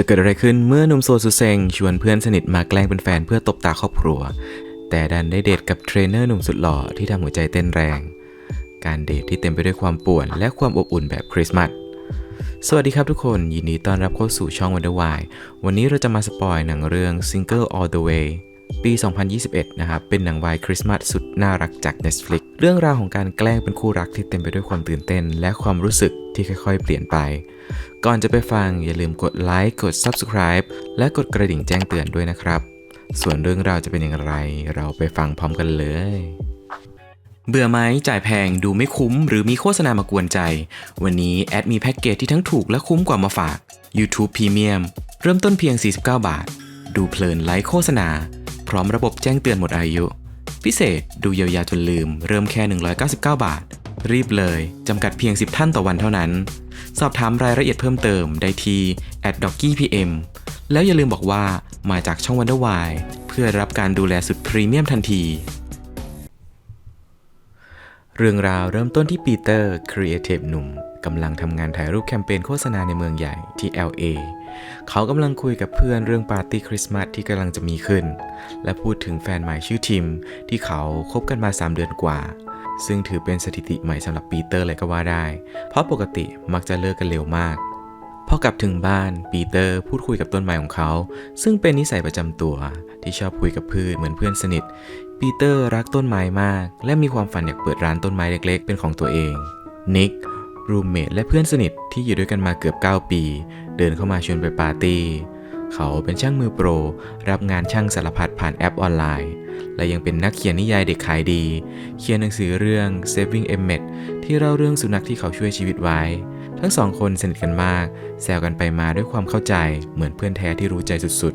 จะเกิดอะไรขึ้นเมื่อนุ่มโซซูเซงชวนเพื่อนสนิทมาแกล้งเป็นแฟนเพื่อตบตาครอบครัว แต่ดันได้เดทกับเทรนเนอร์หนุ่มสุดหล่อที่ทำหัวใจเต้นแรง การเดทที่เต็มไปด้วยความป่วนและความอบอุ่นแบบคริสต์มาสสวัสดีครับทุกคนยินดีต้อนรับเข้าสู่ช่อง Wonder Why วันนี้เราจะมาสปอยหนังเรื่อง Single All the Way ปี 2021 นะครับ เป็นหนังวายคริสต์มาสสุดน่ารักจาก Netflix เรื่องราวของการแกล้งเป็นคู่รักที่เต็มไปด้วยความตื่นเต้น และความรู้สึกที่ค่อยๆ เปลี่ยนไป ก่อนจะไปฟังอย่าลืมกดไลค์กด Subscribe และกดกระดิ่งแจ้งเตือนด้วยนะครับ ส่วนเรื่องราวจะเป็นอย่างไร เราไปฟังพร้อมกันเลย เบื่อไหมจ่ายแพงดูไม่คุ้ม หรือมีโฆษณามากวนใจ วันนี้แอดมีแพ็กเกจที่ทั้งถูกและคุ้มกว่ามาฝาก YouTube Premium เริ่มต้นเพียง 49 บาท ดูเพลินไร้โฆษณา พร้อมระบบแจ้งเตือนหมดอายุ พิเศษดูยาวๆจนลืม เริ่มแค่ 199 บาท รีบเลยจำกัดเพียง 10 ท่านต่อวันเท่านั้น สอบถามรายละเอียดเพิ่มเติมได้ที่ d o c k y PM แล้วอย่าลืมบอกว่ามาจากช่อง Wonder Why เพื่อรับการดูแลสุดพรีเมียมทันที เรื่องราวเริ่มต้นที่ปีเตอร์ครีเอทีฟหนุ่มกำลังทำงานถ่ายรูปแคมเปญโฆษณาในเมืองใหญ่ที่ LA เขากำลังคุยกับเพื่อนเรื่องปาร์ตี้คริสต์มาสที่กำลังจะมีขึ้น และพูดถึงแฟนใหม่ชื่อทิม ที่เขาคบกันมา 3 เดือนกว่า ซึ่งถือเป็นสถิติใหม่สำหรับปีเตอร์เลยก็ว่าได้ เพราะปกติมักจะเลิกกันเร็วมาก พอกลับถึงบ้านปีเตอร์พูดคุยกับต้นไม้ของเขา ซึ่งเป็นนิสัยประจำตัว ที่ชอบคุยกับพืชเหมือนเพื่อนสนิท ปีเตอร์รักต้นไม้มาก และมีความฝันอยากเปิดร้านต้นไม้เล็ก ๆ เป็นของตัวเอง นิกรูมเมทและเพื่อนสนิทที่อยู่ด้วยกันมาเกือบ 9 ปี เดินเข้ามาชวนไปปาร์ตี้ เขาเป็นช่างมือโปร รับงานช่างสารพัดผ่านแอปออนไลน์ และยังเป็นนักเขียนนิยายเด็กขายดี เขียนหนังสือเรื่อง Saving Emmet ที่เล่าเรื่องสุนัขที่เขาช่วยชีวิตไว้ ทั้งสองคนสนิทกันมาก แซวกันไปมาด้วยความเข้าใจ เหมือนเพื่อนแท้ที่รู้ใจสุด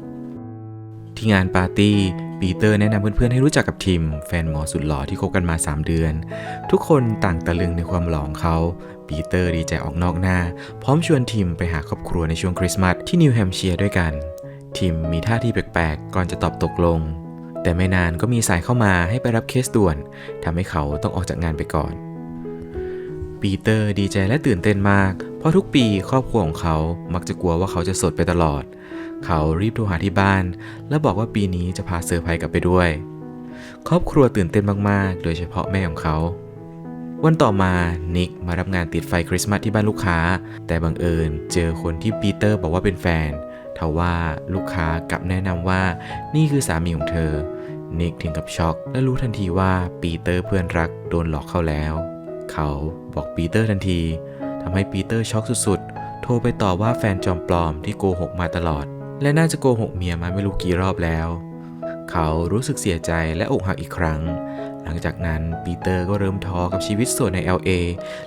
ๆ ที่งานปาร์ตี้ปีเตอร์แนะนำเพื่อนๆให้รู้จักกับทิม แฟนหมอสุดหล่อที่คบกันมา 3 เดือน ทุกคนต่างตะลึงในความหล่อของเขา ปีเตอร์ดีใจออกนอกหน้า พร้อมชวนทิมไปหาครอบครัวในช่วงคริสต์มาสที่นิวแฮมเชียร์ด้วยกัน ทิมมีท่าที่แปลกๆ ก่อนจะตอบตกลง แต่ไม่นานก็มีสายเข้ามาให้ไปรับเคสด่วนทำให้เขาต้องออกจากงานไปก่อน ปีเตอร์ดีใจและตื่นเต้นมาก เพราะทุกปีครอบครัวของเขามักจะกลัวว่าเขาจะสดไปตลอด เขารีบโทรหาที่บ้าน และบอกว่าปีนี้จะพาเซอร์ไพรส์กลับไปด้วย ครอบครัวตื่นเต้นมากๆ โดยเฉพาะแม่ของเขาวันต่อมา นิกมารับงานติดไฟคริสต์มาสที่บ้านลูกค้า แต่บังเอิญเจอคนที่ปีเตอร์บอกว่าเป็นแฟน ทว่าลูกค้ากลับแนะนำว่านี่คือสามีของเธอ นิกถึงกับช็อกและรู้ทันทีว่าปีเตอร์เพื่อนรักโดนหลอกเข้าแล้ว เขาบอกปีเตอร์ทันทีทำให้ปีเตอร์ช็อกสุดๆ โทรไปต่อว่าแฟนจอมปลอมที่โกหกมาตลอด และน่าจะโกหกเมียมาไม่รู้กี่รอบแล้ว เขารู้สึกเสียใจและอกหักอีกครั้ง หลังจากนั้นปีเตอร์ก็เริ่มท้อกับชีวิตโสดใน LA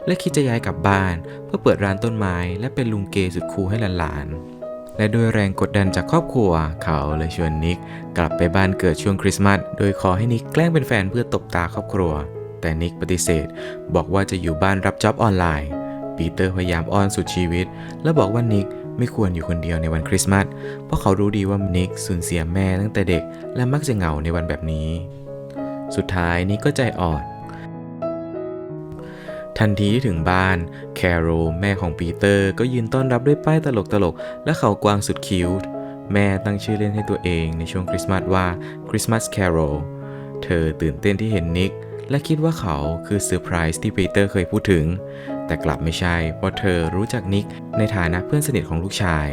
และคิดจะย้ายกลับบ้าน เพื่อเปิดร้านต้นไม้ และเป็นลุงเกย์สุดคูลให้หลานๆ และด้วยแรงกดดันจากครอบครัว เขาเลยชวนนิกกลับไปบ้านเกิดช่วงคริสต์มาส โดยขอให้นิกแกล้งเป็นแฟนเพื่อตบตาครอบครัว แต่นิกปฏิเสธ บอกว่าจะอยู่บ้านรับจ็อบออนไลน์ ปีเตอร์พยายามอ้อนสุดชีวิต และบอกว่านิกไม่ควรอยู่คนเดียวในวันคริสต์มาส เพราะเขารู้ดีว่านิกสูญเสียแม่ตั้งแต่เด็ก และมักจะเหงาในวันแบบนี้ สุดท้ายนิกก็ใจอ่อน ทันทีที่ถึงบ้าน แคโรแม่ของปีเตอร์ก็ยืนต้อนรับด้วยป้ายตลกๆ และเขากวางสุดคิ้ว แม่ตั้งชื่อเล่นให้ตัวเองในช่วงคริสต์มาสว่าคริสต์มาสแคโรเธอตื่นเต้นที่เห็นนิกและคิดว่าเขาคือเซอร์ไพรส์ที่ปีเตอร์เคยพูดถึง แต่กลับไม่ใช่เพราะเธอรู้จักนิกในฐานะเพื่อนสนิทของลูกชาย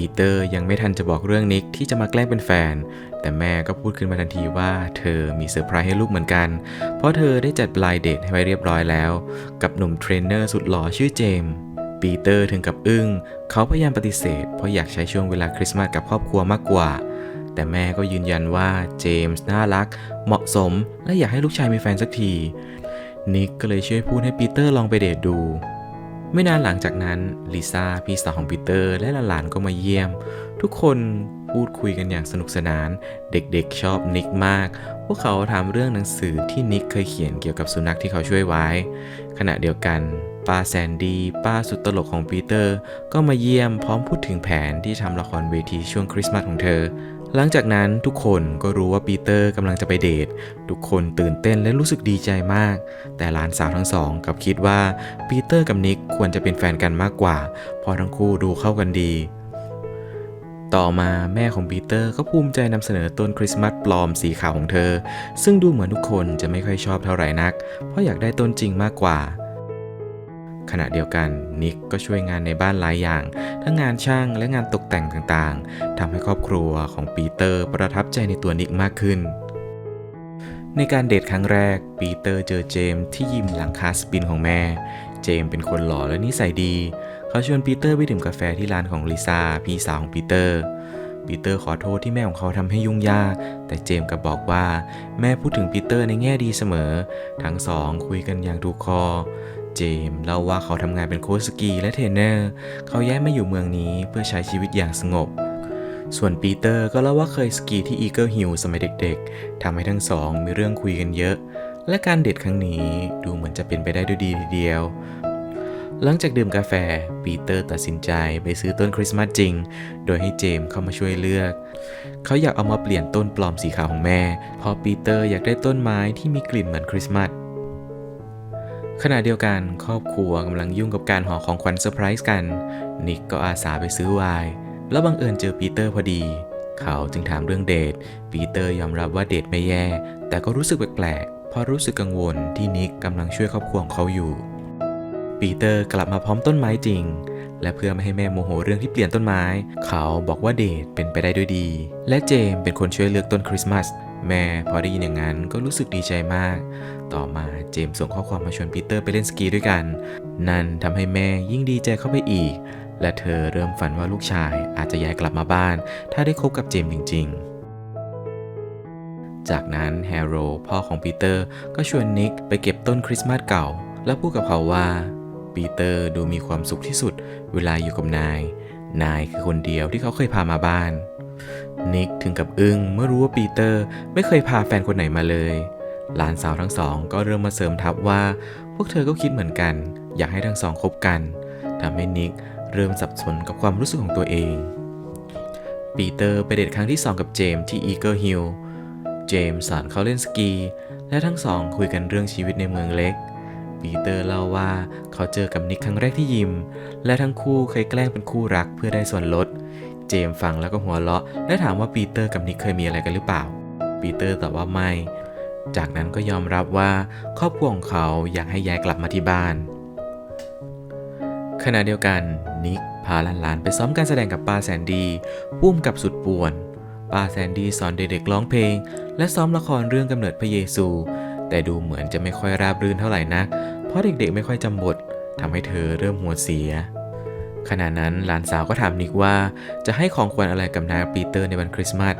ปีเตอร์ยังไม่ทันจะบอกเรื่องนิกที่จะมาแกล้งเป็นแฟน แต่แม่ก็พูดขึ้นมาทันทีว่าเธอมีเซอร์ไพรส์ให้ลูกเหมือนกัน เพราะเธอได้จัดบลายเดทให้ไว้เรียบร้อยแล้ว กับหนุ่มเทรนเนอร์สุดหล่อชื่อเจมส์ปีเตอร์ถึงกับอึ้ง เขาพยายามปฏิเสธ เพราะอยากใช้ช่วงเวลาคริสต์มาสกับครอบครัวมากกว่า แต่แม่ก็ยืนยันว่าเจมส์น่ารัก เหมาะสม และอยากให้ลูกชายมีแฟนสักที นิกก็เลยช่วยพูดให้ปีเตอร์ลองไปเดทดู ไม่นานหลังจากนั้นลิซ่าพี่สาวของปีเตอร์และหลานๆก็มาเยี่ยม ทุกคนพูดคุยกันอย่างสนุกสนาน เด็กๆชอบนิกมาก พวกเขาถามเรื่องหนังสือที่นิกเคยเขียนเกี่ยวกับสุนัขที่เขาช่วยไว้ ขณะเดียวกันป้าแซนดี้ป้าสุดตลกของปีเตอร์ ก็มาเยี่ยมพร้อมพูดถึงแผนที่ทำละครเวทีช่วงคริสต์มาสของเธอ หลังจากนั้นทุกคนก็รู้ว่าปีเตอร์กำลังจะไปเดท ทุกคนตื่นเต้นและรู้สึกดีใจมาก แต่หลานสาวทั้งสองกับคิดว่าปีเตอร์กับนิกควรจะเป็นแฟนกันมากกว่าเพราะทั้งคู่ดูเข้ากันดี ต่อมาแม่ของปีเตอร์ก็ภูมิใจนำเสนอต้นคริสต์มาสปลอมสีขาวของเธอ ซึ่งดูเหมือนทุกคนจะไม่ค่อยชอบเท่าไหร่นัก เพราะอยากได้ต้นจริงมากกว่า ขณะเดียวกันนิกก็ช่วยงานในบ้านหลายอย่าง ทั้งงานช่างและงานตกแต่งต่างๆทำให้ครอบครัวของปีเตอร์ประทับใจในตัวนิกมากขึ้น ในการเดทครั้งแรก ปีเตอร์เจอเจมส์ที่ยิมหลังคาสปินของแม่ เจมส์เป็นคนหล่อและนิสัยดี เขาชวนปีเตอร์ไปดื่มกาแฟที่ร้านของลิซ่าพี่สาวของปีเตอร์ปีเตอร์ขอโทษที่แม่ของเขาทำให้ยุ่งยาก แต่เจมส์กลับบอกว่า แม่พูดถึงปีเตอร์ในแง่ดีเสมอ ทั้งสองคุยกันอย่างถูกคอ เจมเล่าว่าเขาทำงานเป็นโค้ชสกีและเทรนเนอร์ เขาย้ายมาอยู่เมืองนี้เพื่อใช้ชีวิตอย่างสงบ ส่วนปีเตอร์ก็เล่าว่าเคยสกีที่อีเกิลฮิลสมัยเด็กๆทำให้ทั้งสองมีเรื่องคุยกันเยอะ และการเดทครั้งนี้ดูเหมือนจะเป็นไปได้ด้วยดีทีเดียว หลังจากดื่มกาแฟ ปีเตอร์ตัดสินใจไปซื้อต้นคริสต์มาสจริง โดยให้เจมส์เข้ามาช่วยเลือก เขาอยากเอามาเปลี่ยนต้นปลอมสีขาวของแม่เพราะปีเตอร์อยากได้ต้นไม้ที่มีกลิ่นเหมือนคริสต์มาส ขณะเดียวกันครอบครัวกำลังยุ่งกับการห่อของขวัญเซอร์ไพรส์กัน นิกก็อาสาไปซื้อไวน์แล้วบังเอิญเจอปีเตอร์พอดี เขาจึงถามเรื่องเดท ปีเตอร์ยอมรับว่าเดทไม่แย่ แต่ก็รู้สึกแปลกๆเพราะรู้สึกกังวลที่นิกกำลังช่วยครอบครัวของเขาอยู่ ปีเตอร์กลับมาพร้อมต้นไม้จริง และเพื่อไม่ให้แม่โมโหเรื่องที่เปลี่ยนต้นไม้ เขาบอกว่าเดทเป็นไปได้ด้วยดี และเจมเป็นคนช่วยเลือกต้นคริสต์มาส แม่พอได้ยินอย่างนั้นก็รู้สึกดีใจมาก ต่อมาเจมส่งข้อความมาชวนปีเตอร์ไปเล่นสกีด้วยกัน นั่นทำให้แม่ยิ่งดีใจเข้าไปอีก และเธอเริ่มฝันว่าลูกชายอาจจะย้ายกลับมาบ้าน ถ้าได้คบกับเจมส์จริง ๆ จากนั้นแฮร์โรพ่อของปีเตอร์ก็ชวนนิกไปเก็บต้นคริสต์มาสเก่า และพูดกับเขาว่าปีเตอร์ดูมีความสุขที่สุด เวลาอยู่กับนาย นายคือคนเดียวที่เขาเคยพามาบ้าน นิกถึงกับอึ้งเมื่อรู้ว่าปีเตอร์ไม่เคยพาแฟนคนไหนมาเลย หลานสาวทั้งสองก็เริ่มมาเสริมทัพว่า พวกเธอก็คิดเหมือนกัน อยากให้ทั้งสองคบกันทำให้นิกเริ่มสับสนกับความรู้สึกของตัวเอง ปีเตอร์ไปเดทครั้งที่ 2 กับเจมส์ที่อีเกิลฮิลเจมส์สอนเขาเล่นสกี และทั้งสองคุยกันเรื่องชีวิตในเมืองเล็กปีเตอร์เล่าว่าเขาเจอกับนิกครั้งแรกที่ยิม และทั้งคู่เคยแกล้งเป็นคู่รักเพื่อได้ส่วนลด เจมฟังแล้วก็หัวเราะ และถามว่าปีเตอร์กับนิกเคยมีอะไรกันหรือเปล่า ปีเตอร์ตอบว่าไม่ จากนั้นก็ยอมรับว่าครอบครัวของเขาอยากให้ย้ายกลับมาที่บ้าน ขณะเดียวกันนิกพาหลานๆไปซ้อมการแสดงกับป้าแซนดี้พุ่มกับสุดป่วนป้าแซนดี้สอนเด็กๆร้องเพลง และซ้อมละครเรื่องกำเนิดพระเยซู แต่ดูเหมือนจะไม่ค่อยราบรื่นเท่าไหร่นัก เพราะเด็กๆไม่ค่อยจำบททำให้เธอเริ่มหัวเสีย ขณะนั้นหลานสาวก็ถามนิกว่าจะให้ของขวัญอะไรกับนายปีเตอร์ในวันคริสต์มาส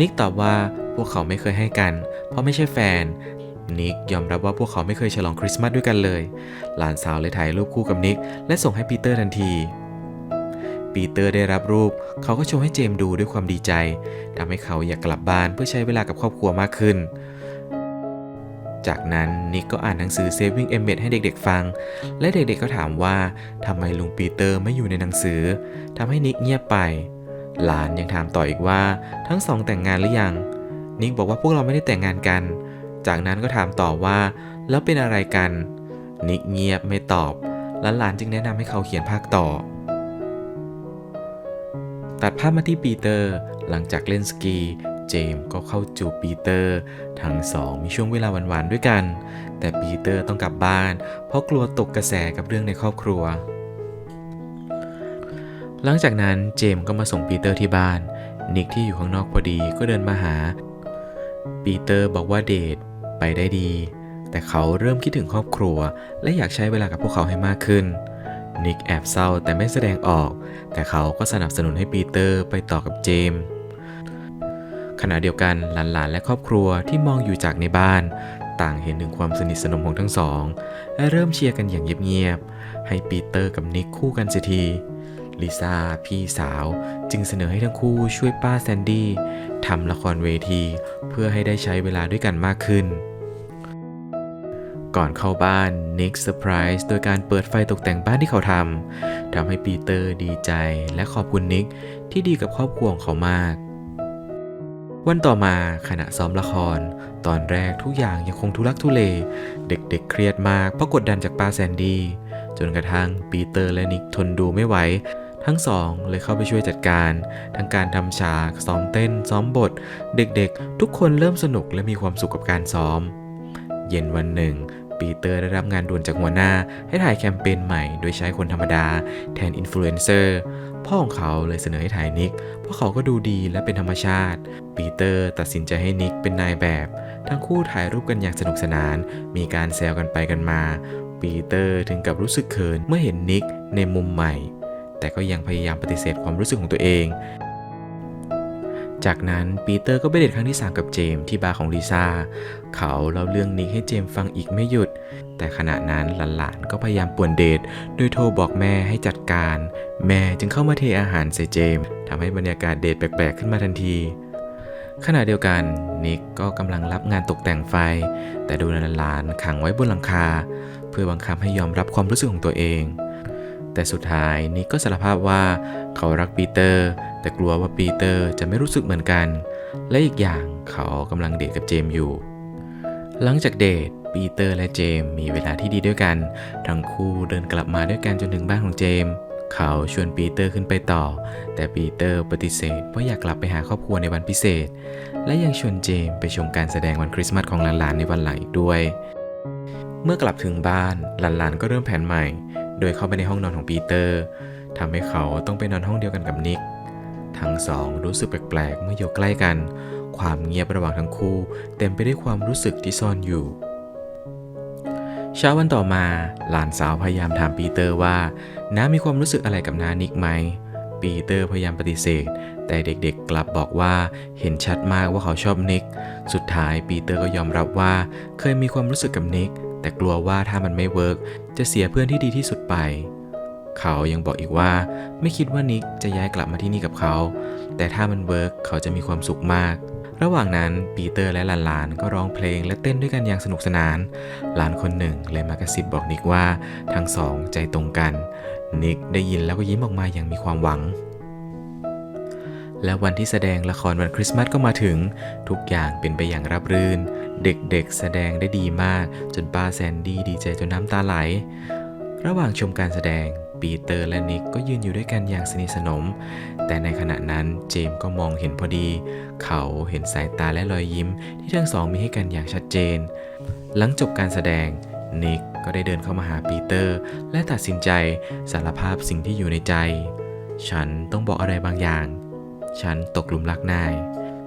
นิกตอบว่าพวกเขาไม่เคยให้กัน เพราะไม่ใช่แฟน นิกยอมรับว่าพวกเขาไม่เคยฉลองคริสต์มาสด้วยกันเลย หลานสาวเลยถ่ายรูปคู่กับนิก และส่งให้ปีเตอร์ทันที ปีเตอร์ได้รับรูป เขาก็โชว์ให้เจมดูด้วยความดีใจทำให้เขาอยากกลับบ้านเพื่อใช้เวลากับครอบครัวมากขึ้น จากนั้นนิกก็อ่านหนังสือ Saving e m m e t ให้เด็กๆฟัง และเด็กๆก็ถามว่าทำไมลุงปีเตอร์ไม่อยู่ในหนังสือทำให้นิกเงียบไป หลานยังถามต่ออีกว่าทั้งสองแต่งงานหรือยัง นิกบอกว่าพวกเราไม่ได้แต่งงานกัน จากนั้นก็ถามต่อว่า แล้วเป็นอะไรกัน นิกเงียบไม่ตอบและหลานจึงแนะนำให้เขาเขียนภาคต่อ ตัดภาพมาที่ปีเตอร์ หลังจากเล่นสกี เจมส์ก็เข้าจูบปีเตอร์ ทั้งสองมีช่วงเวลาหวานๆด้วยกัน แต่ปีเตอร์ต้องกลับบ้าน เพราะกลัวตกกระแสกับเรื่องในครอบครัว หลังจากนั้นเจมส์ก็มาส่งปีเตอร์ที่บ้าน นิกที่อยู่ข้างนอกพอดีก็เดินมาหา ปีเตอร์บอกว่าเดทไปได้ดี แต่เขาเริ่มคิดถึงครอบครัว และอยากใช้เวลากับพวกเขาให้มากขึ้นนิกแอบเศร้าแต่ไม่แสดงออก แต่เขาก็สนับสนุนให้ปีเตอร์ไปต่อกับเจมส์ ขณะเดียวกันหลานๆ และครอบครัวที่มองอยู่จากในบ้าน ต่างเห็นถึงความสนิทสนมของทั้งสอง และเริ่มเชียร์กันอย่างเงียบๆ ให้ปีเตอร์กับนิกคู่กันเสียทีลิซ่าพี่สาวจึงเสนอให้ทั้งคู่ช่วยป้าแซนดี้ทำละครเวที เพื่อให้ได้ใช้เวลาด้วยกันมากขึ้น ก่อนเข้าบ้านนิกเซอร์ไพรส์โดยการเปิดไฟตกแต่งบ้านที่เขาทำทำให้ปีเตอร์ดีใจและขอบคุณนิกที่ดีกับครอบครัวของเขามาก วันต่อมาขณะซ้อมละคร ตอนแรกทุกอย่างยังคงทุลักทุเล เด็กๆเครียดมากเพราะกดดันจากป้าแซนดี้จนกระทั่งปีเตอร์และนิกทนดูไม่ไหวททั้งสองเลยเข้าไปช่วยจัดการ ทั้งการทำฉากซ้อมเต้น ซ้อมบท เด็กๆ ทุกคนเริ่มสนุกและมีความสุขกับการซ้อม เย็นวันหนึ่ง ปีเตอร์ได้รับงานด่วนจากหัวหน้า ให้ถ่ายแคมเปญใหม่ โดยใช้คนธรรมดา แทนอินฟลูเอนเซอร์ พ่อของเขาเลยเสนอให้ถ่ายนิก เพราะเขาก็ดูดีและเป็นธรรมชาติ ปีเตอร์ตัดสินใจให้นิกเป็นนายแบบ ทั้งคู่ถ่ายรูปกันอย่างสนุกสนาน มีการแซวกันไปกันมา ปีเตอร์ถึงกับรู้สึกเขินเมื่อเห็นนิกในมุมใหม่ แต่ก็ยังพยายามปฏิเสธความรู้สึกของตัวเอง จากนั้นปีเตอร์ก็ไปเดทครั้งที่ 3 กับเจมส์ที่บาร์ของลิซ่า เขาเล่าเรื่องนิกให้เจมส์ฟังอีกไม่หยุด แต่ขณะนั้นหลานๆก็พยายามป่วนเดท โดยโทรบอกแม่ให้จัดการ แม่จึงเข้ามาเทอาหารใส่เจมส์ทำให้บรรยากาศเดทแปลกๆขึ้นมาทันทีขณะเดียวกันนิกก็กำลังรับงานตกแต่งไฟ แต่ดนหลานๆขังไว้บนหลังคา เพื่อบังคับให้ยอมรับความรู้สึกของตัวเอง แต่สุดท้ายนิกก็สารภาพว่าเขารักปีเตอร์ แต่กลัวว่าปีเตอร์จะไม่รู้สึกเหมือนกัน และอีกอย่างเขากำลังเดทกับเจมส์อยู่ หลังจากเดทปีเตอร์และเจมส์มีเวลาที่ดีด้วยกัน ทั้งคู่เดินกลับมาด้วยกันจนถึงบ้านของเจมส์เขาชวนปีเตอร์ขึ้นไปต่อ แต่ปีเตอร์ปฏิเสธว่าอยากกลับไปหาครอบครัวในวันพิเศษ และยังชวนเจมส์ไปชมการแสดงวันคริสต์มาสของหลานๆในวันหลังอีกด้วย เมื่อกลับถึงบ้านหลานๆก็เริ่มแผนใหม่ โดยเข้าไปในห้องนอนของปีเตอร์ทำให้เขาต้องไปนอนห้องเดียวกันกับนิก ทั้งสองรู้สึกแปลกๆ เมื่ออยู่ใกล้กัน ความเงียบระหว่างทั้งคู่ เต็มไปด้วยความรู้สึกที่ซ่อนอยู่ เช้าวันต่อมา หลานสาวพยายามถามปีเตอร์ว่าน้ามีความรู้สึกอะไรกับน้านิกไหม ปีเตอร์พยายามปฏิเสธ แต่เด็กๆกลับบอกว่าเห็นชัดมากว่าเขาชอบนิก สุดท้ายปีเตอร์ก็ยอมรับว่าเคยมีความรู้สึกกับนิก แต่กลัวว่าถ้ามันไม่เวิร์กจะเสียเพื่อนที่ดีที่สุดไป เขายังบอกอีกว่า ไม่คิดว่านิกจะย้ายกลับมาที่นี่กับเขา แต่ถ้ามันเวิร์กเขาจะมีความสุขมาก ระหว่างนั้นปีเตอร์และหลานๆก็ร้องเพลงและเต้นด้วยกันอย่างสนุกสนาน หลานคนหนึ่งเลยมากระซิบบอกนิกว่าทั้งสองใจตรงกัน นิกได้ยินแล้วก็ยิ้มออกมาอย่างมีความหวังและวันที่แสดงละครวันคริสต์มาสก็มาถึง ทุกอย่างเป็นไปอย่างราบรื่น เด็กๆ แสดงได้ดีมาก จนป้าแซนดี้ดีใจจนน้ำตาไหล ระหว่างชมการแสดง ปีเตอร์และนิกก็ยืนอยู่ด้วยกันอย่างสนิทสนม แต่ในขณะนั้นเจมส์ก็มองเห็นพอดี เขาเห็นสายตาและรอยยิ้มที่ทั้งสองมีให้กันอย่างชัดเจน หลังจบการแสดงนิกก็ได้เดินเข้ามาหาปีเตอร์ และตัดสินใจสารภาพสิ่งที่อยู่ในใจ ฉันต้องบอกอะไรบางอย่าง ฉันตกหลุมรักนาย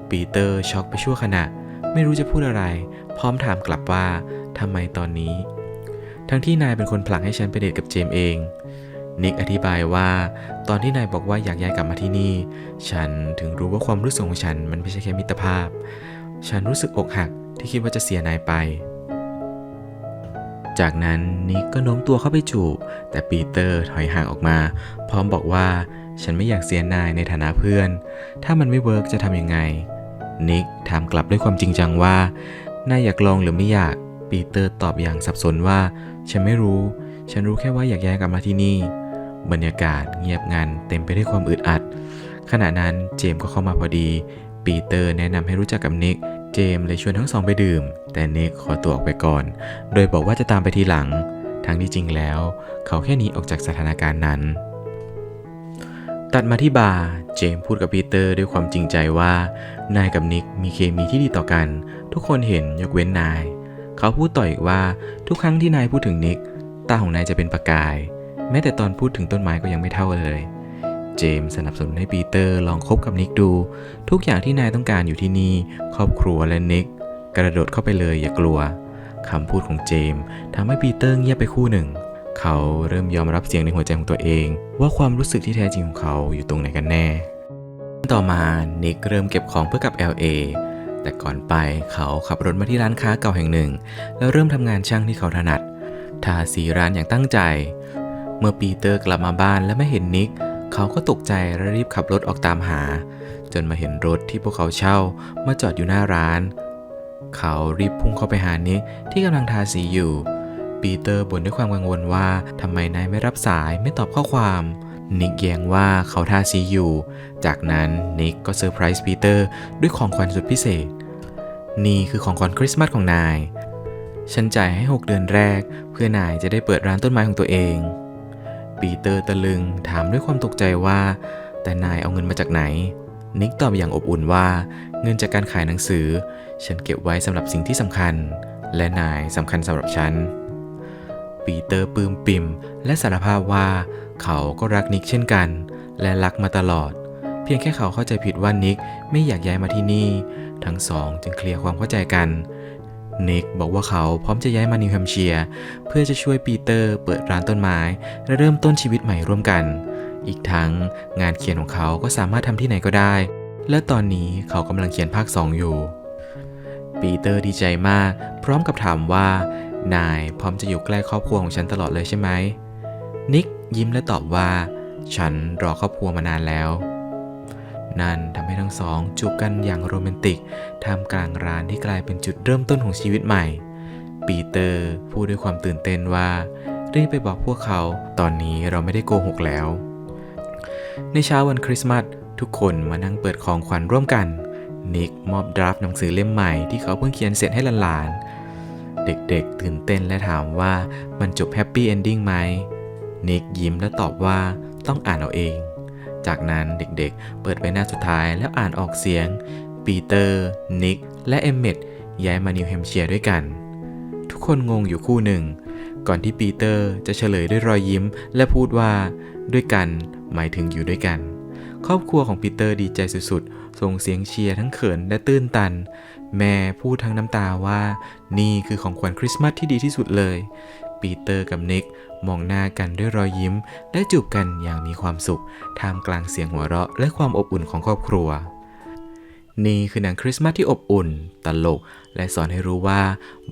ปีเตอร์ช็อกไปชั่วขณะ ไม่รู้จะพูดอะไร พร้อมถามกลับว่าทำไมตอนนี้ ทั้งที่นายเป็นคนผลักให้ฉันไปเดทกับเจมส์เอง นิกอธิบายว่า ตอนที่นายบอกว่าอยากย้ายกลับมาที่นี่ ฉันถึงรู้ว่าความรู้สึกของฉันมันไม่ใช่แค่มิตรภาพ ฉันรู้สึกอกหักที่คิดว่าจะเสียนายไป จากนั้นนิกก็โน้มตัวเข้าไปจูบ แต่ปีเตอร์ถอยห่างออกมา พร้อมบอกว่าฉันไม่อยากเสียนายในฐานะเพื่อน ถ้ามันไม่เวิร์กจะทำยังไง นิกถามกลับด้วยความจริงจังว่านายอยากลองหรือไม่อยาก ปีเตอร์ตอบอย่างสับสนว่า ฉันไม่รู้ ฉันรู้แค่ว่าอยากย้ายกลับมาที่นี่ บรรยากาศเงียบงันเต็มไปด้วยความอึดอัด ขณะนั้นเจมส์ก็เข้ามาพอดี ปีเตอร์แนะนำให้รู้จักกับนิก เจมส์เลยชวนทั้งสองไปดื่ม แต่นิกขอตัวออกไปก่อน โดยบอกว่าจะตามไปทีหลัง ทั้งที่จริงแล้ว เขาแค่หนีออกจากสถานการณ์นั้น ตัดมาที่บาร์ เจมส์พูดกับปีเตอร์ด้วยความจริงใจว่า นายกับนิกมีเคมีที่ดีต่อกัน ทุกคนเห็นยกเว้นนาย เขาพูดต่ออีกว่าทุกครั้งที่นายพูดถึงนิก ตาของนายจะเป็นประกาย แม้แต่ตอนพูดถึงต้นไม้ก็ยังไม่เท่าเลย เจมส์สนับสนุนให้ปีเตอร์ลองคบกับนิกดู ทุกอย่างที่นายต้องการอยู่ที่นี่ ครอบครัวและนิก กระโดดเข้าไปเลยอย่ากลัวคำพูดของเจมส์ทำให้ปีเตอร์เงียบไปคู่หนึ่ง เขาเริ่มยอมรับเสียงในหัวใจของตัวเอง ว่าความรู้สึกที่แท้จริงของเขาอยู่ตรงไหนกันแน่ ต่อมานิกเริ่มเก็บของเพื่อกลับ LA แต่ก่อนไปเขาขับรถมาที่ร้านค้าเก่าแห่งหนึ่ง แล้วเริ่มทำงานช่างที่เขาถนัด ทาสีร้านอย่างตั้งใจ เมื่อปีเตอร์กลับมาบ้านและไม่เห็นนิก เขาก็ตกใจและรีบขับรถออกตามหา จนมาเห็นรถที่พวกเขาเช่ามาจอดอยู่หน้าร้าน เขารีบพุ่งเข้าไปหานิกที่กำลังทาสีอยู่ ปีเตอร์บ่นด้วยความกังวลว่าทำไมนายไม่รับสายไม่ตอบข้อความนิกแย้งว่าเขาทาสีอยู่ จากนั้นนิกก็เซอร์ไพรส์ปีเตอร์ด้วยของขวัญสุดพิเศษ นี่คือของขวัญคริสต์มาสของนาย ฉันจ่ายให้ 6 เดือนแรก เพื่อนายจะได้เปิดร้านต้นไม้ของตัวเอง ปีเตอร์ตะลึงถามด้วยความตกใจว่า แต่นายเอาเงินมาจากไหน นิกตอบอย่างอบอุ่นว่า เงินจากการขายหนังสือ ฉันเก็บไว้สำหรับสิ่งที่สำคัญ และนายสำคัญสำหรับฉัน ปีเตอร์ปลื้มปิ่ม และสารภาพว่า เขาก็รักนิกเช่นกัน และรักมาตลอด เพียงแค่เขาเข้าใจผิดว่านิกไม่อยากย้ายมาที่นี่ ทั้งสองจึงเคลียร์ความเข้าใจกัน นิกบอกว่าเขาพร้อมจะย้ายมานิวแฮมเชียร์เพื่อจะช่วยปีเตอร์เปิดร้านต้นไม้ และเริ่มต้นชีวิตใหม่ร่วมกัน อีกทั้งงานเขียนของเขาก็สามารถทำที่ไหนก็ได้ และตอนนี้เขากำลังเขียนภาค 2 อยู่ ปีเตอร์ดีใจมาก พร้อมกับถามว่า นายพร้อมจะอยู่ใกล้ครอบครัวของฉันตลอดเลยใช่ไหมนิกยิ้มและตอบว่า ฉันรอครอบครัวมานานแล้ว นั่นทำให้ทั้งสองจูบกันอย่างโรแมนติกท่ามกลางร้านที่กลายเป็นจุดเริ่มต้นของชีวิตใหม่ ปีเตอร์พูดด้วยความตื่นเต้นว่ารีบไปบอกพวกเขา ตอนนี้เราไม่ได้โกหกแล้ว ในเช้าวันคริสต์มาสทุกคนมานั่งเปิดของขวัญร่วมกัน นิกมอบดราฟต์หนังสือเล่มใหม่ที่เขาเพิ่งเขียนเสร็จให้หลานๆ เด็กๆ ตื่นเต้นและถามว่ามันจบแฮปปี้เอนดิ้งไหม นิกยิ้มและตอบว่าต้องอ่านเอาเอง จากนั้นเด็กๆ เปิดไปหน้าสุดท้ายแล้วอ่านออกเสียง ปีเตอร์ นิก และเอมเมดย้ายมานิวแฮมเชียร์ด้วยกัน ทุกคนงงอยู่คู่หนึ่ง ก่อนที่ปีเตอร์จะเฉลยด้วยรอยยิ้ม และพูดว่าด้วยกันหมายถึงอยู่ด้วยกัน ครอบครัวของปีเตอร์ดีใจสุดๆ ส่งเสียงเชียร์ทั้งเขินและตื้นตัน แม่พูดทั้งน้ำตาว่า นี่คือของขวัญคริสต์มาสที่ดีที่สุดเลย ปีเตอร์กับนิก มองหน้ากันด้วยรอยยิ้ม และจูบกันอย่างมีความสุข ท่ามกลางเสียงหัวเราะและความอบอุ่นของครอบครัว นี่คือหนังคริสต์มาสที่อบอุ่น ตลก และสอนให้รู้ว่า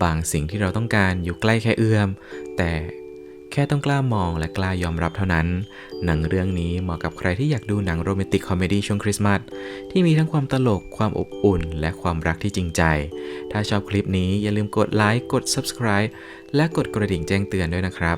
บางสิ่งที่เราต้องการอยู่ใกล้แค่เอื้อม แต่แค่ต้องกล้ามองและกล้ายอมรับเท่านั้น หนังเรื่องนี้เหมาะกับใครที่อยากดูหนังโรแมนติกคอมเมดี้ช่วงคริสต์มาสที่มีทั้งความตลก ความอบอุ่น และความรักที่จริงใจ ถ้าชอบคลิปนี้อย่าลืมกดไลค์ กด subscribe และกดกระดิ่งแจ้งเตือนด้วยนะครับ